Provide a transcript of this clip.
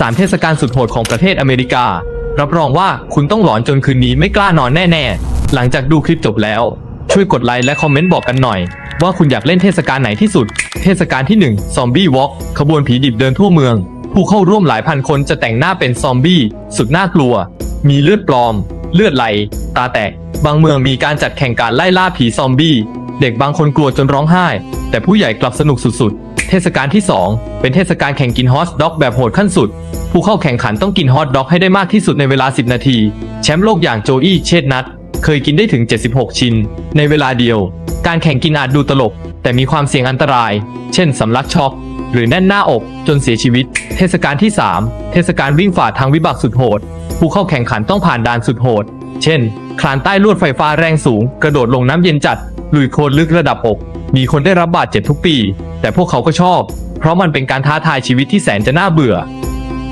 3เทศกาลสุดโหดของประเทศอเมริกา รับรองว่าคุณต้องหลอนจนคืนนี้ไม่กล้านอนแน่ ๆ หลังจากดูคลิปจบแล้ว ช่วยกดไลค์และคอมเมนต์บอกกันหน่อย ว่าคุณอยากเล่นเทศกาลไหนที่สุด เทศกาลที่1ซอมบี้วอล์กขบวนผีดิบเดินทั่วเมือง ผู้เข้าร่วมหลายพันคนจะแต่งหน้าเป็นซอมบี้ สุดน่ากลัว มีเลือดปลอม เลือดไหล ตาแตก บางเมืองมีการจัดแข่งการไล่ล่าผีซอมบี้เด็กบางคนกลัวจนร้องไห้ แต่ผู้ใหญ่กลับสนุกสุดๆ เทศกาลที่ 2 เป็นเทศกาลแข่งกินฮอทด็อกแบบโหดขั้นสุด ผู้เข้าแข่งขันต้องกินฮอทด็อกให้ได้มากที่สุดในเวลา 10 นาที แชมป์โลกอย่างโจอี้เชดนัทเคยกินได้ถึง 76 ชิ้น ในเวลาเดียว การแข่งกินอาจดูตลก แต่มีความเสี่ยงอันตราย เช่นสำลักช็อกหรือแน่นหน้าอกจนเสียชีวิต เทศกาลที่ 3 เทศกาลวิ่งฝ่าทางวิบากสุดโหด ผู้เข้าแข่งขันต้องผ่านด่านสุดโหด เช่น คลานใต้ลวดไฟฟ้าแรงสูง กระโดดลงน้ำเย็นจัด ลุยโคลนลึกระดับอก มีคนได้รับบาดเจ็บทุกปี แต่พวกเขาก็ชอบ เพราะมันเป็นการท้าทายชีวิตที่แสนจะน่าเบื่อ